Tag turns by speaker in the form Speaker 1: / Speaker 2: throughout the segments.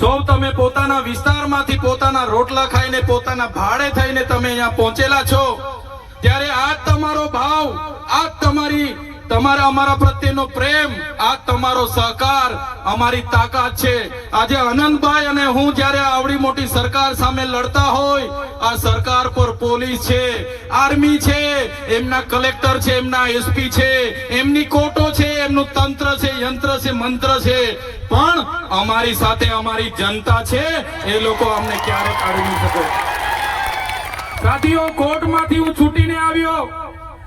Speaker 1: સૌ તમે પોતાના વિસ્તારમાંથી પોતાના રોટલા ખાઈને પોતાના ભાડે થઈને તમે અહીંયા પહોંચેલા છો. ત્યારે આ તમારો ભાવ આ તમારી, તમારા, અમારા પ્રત્યેનો પ્રેમ આ તમારો સહકાર, અમારી તાકાત છે. આજે અનંતભાઈ અને હું જ્યારે આવડી મોટી સરકાર સામે લડતા હોય, આ સરકાર પર પોલીસ છે, આર્મી છે, એમના કલેક્ટર છે, એમના એસપી છે, એમની કોર્ટો છે, એમનું તંત્ર મંત્ર છે. પણ અમારી સાથે અમારી જનતા છે. એ લોકો અમને ક્યારે કાઢી નહીં શકે. સાથીઓ કોર્ટમાંથી હું છૂટીને આવ્યો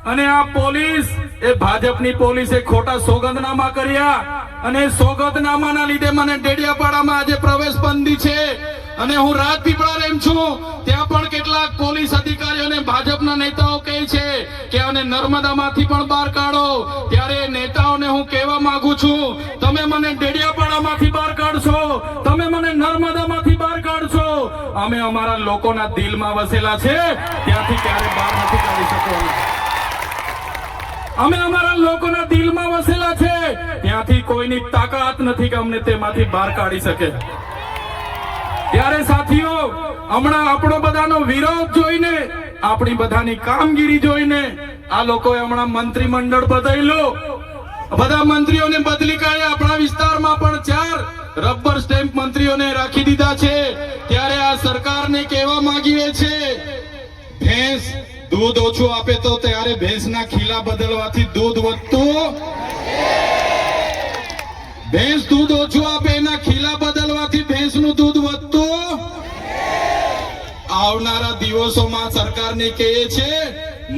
Speaker 1: અને આ પોલીસ, એ ભાજપની પોલીસે ખોટા સોગંદનામા કર્યા અને સોગંદનામાના લીધે મને ડેડિયાપાડામાં આજે પ્રવેશ બંધી છે. અને હું રાજપીપળા રેમ છું, ત્યાં પણ કેટલાક પોલીસ અધિકારીઓને ભાજપના નેતાઓ કહે છે કે આને નર્મદામાંથી પણ બહાર કાઢો. ત્યારે નેતાઓને હું કહેવા માંગુ છું, તમે મને ડેડિયાપાડામાંથી બહાર કાઢશો, તમે મને નર્મદામાંથી બહાર કાઢશો. અમે અમારા લોકોના દિલમાં વસેલા છે, ત્યાંથી ક્યારે બહાર નથી કાઢી શકવાના. અમે અમારા લોકોના દિલમાં વસેલા છે, ત્યાંથી કોઈની તાકાત નથી કે અમને તેમાંથી બહાર કાઢી શકે. ત્યારે સાથીઓ, હમણાં આપણો બધાનો વિરોધ જોઈને, આપણી બધાની કામગીરી જોઈને, આ લોકોએ હમણાં મંત્રીમંડળ બદલ્યું. બધા મંત્રીઓને બદલી કાઢ્યા આપણા વિસ્તારમાં પણ ચાર રબર સ્ટેમ્પ મંત્રીઓને રાખી દીધા છે. ત્યારે આ સરકારને કહેવા માંગીએ છે, ભેંસ દૂધ ઓછું આપે તો ત્યારે ભેંસના ખીલા બદલવાથી દૂધ વધતું? ભેંસ દૂધ ઓછું આપે, એના ખીલા આવનારા દિવસોમાં સરકારને કહે છે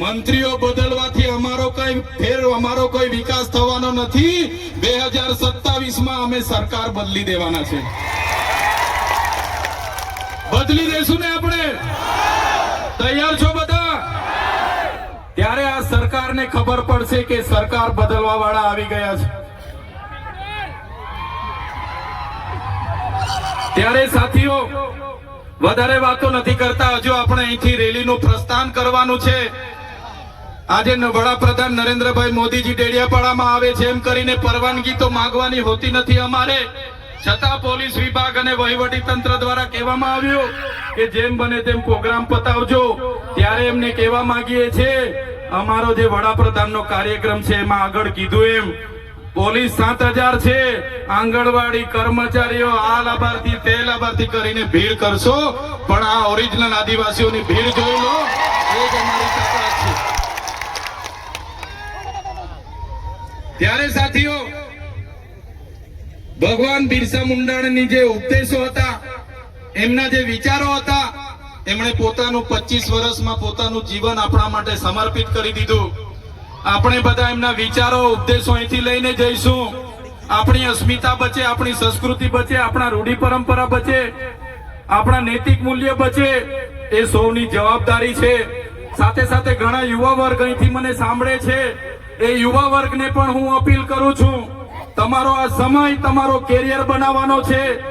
Speaker 1: મંત્રીઓ બદલવાથી અમારો કઈ ફેર, અમારો કોઈ વિકાસ થવાનો નથી. બે હજાર સત્તાવીસમાં અમે સરકાર બદલી દેવાના છે. બદલી દેશું ને આપણે? તૈયાર છો બધા? ત્યારે આ સરકારને ખબર પડશે કે સરકાર બદલવા વાળા આવી ગયા છે. ત્યારે સાથીઓ વધારે વાતો નથી કરતા. હજુ આપણે અહીંથી રેલીનું પ્રસ્થાન કરવાનું છે. આજે વડાપ્રધાન નરેન્દ્રભાઈ મોદીજી ડેડિયાપાડામાં આવે છે. એમ કરીને પરવાનગી તો માંગવાની હોતી નથી અમારે. છતાં પોલીસ વિભાગ અને વહીવટી તંત્ર દ્વારા કહેવામાં આવ્યું કે જેમ બને તેમ પ્રોગ્રામ પતાવજો. ત્યારે એમને કહેવા માંગીએ છે અમારો જે વડાપ્રધાનનો કાર્યક્રમ છે, એમાં આગળ કીધું એમ. પોલીસ સાત હજાર છે. આંગણવાડી કર્મચારીઓ આ લાભાર્થી તે લાભાર્થી કરીને ભીડ કરશો. પણ આ ઓરિજિનલ આદિવાસીઓની ભીડ જોઈ લો. ત્યારે સાથીઓ, ભગવાન બિરસા મુંડાણની જે ઉપદેશો હતા, એમના જે વિચારો હતા, એમણે પોતાનું પચીસ વર્ષમાં પોતાનું જીવન આપણા માટે સમર્પિત કરી દીધું. આપણે બધા એમના વિચારો, ઉપદેશો અહીંથી લઈને જઈશું. આપણી અસ્મિતા બચે, આપણી સંસ્કૃતિ બચે, આપણા રૂઢિ પરંપરા બચે, આપણા નૈતિક મૂલ્ય બચે, એ સૌની જવાબદારી છે. સાથે સાથે ઘણા યુવા વર્ગ અહીંથી મને સાંભળે છે. એ યુવા વર્ગને પણ હું અપીલ કરું છું. તમારો આ સમય તમારો કેરિયર બનાવવાનો છે.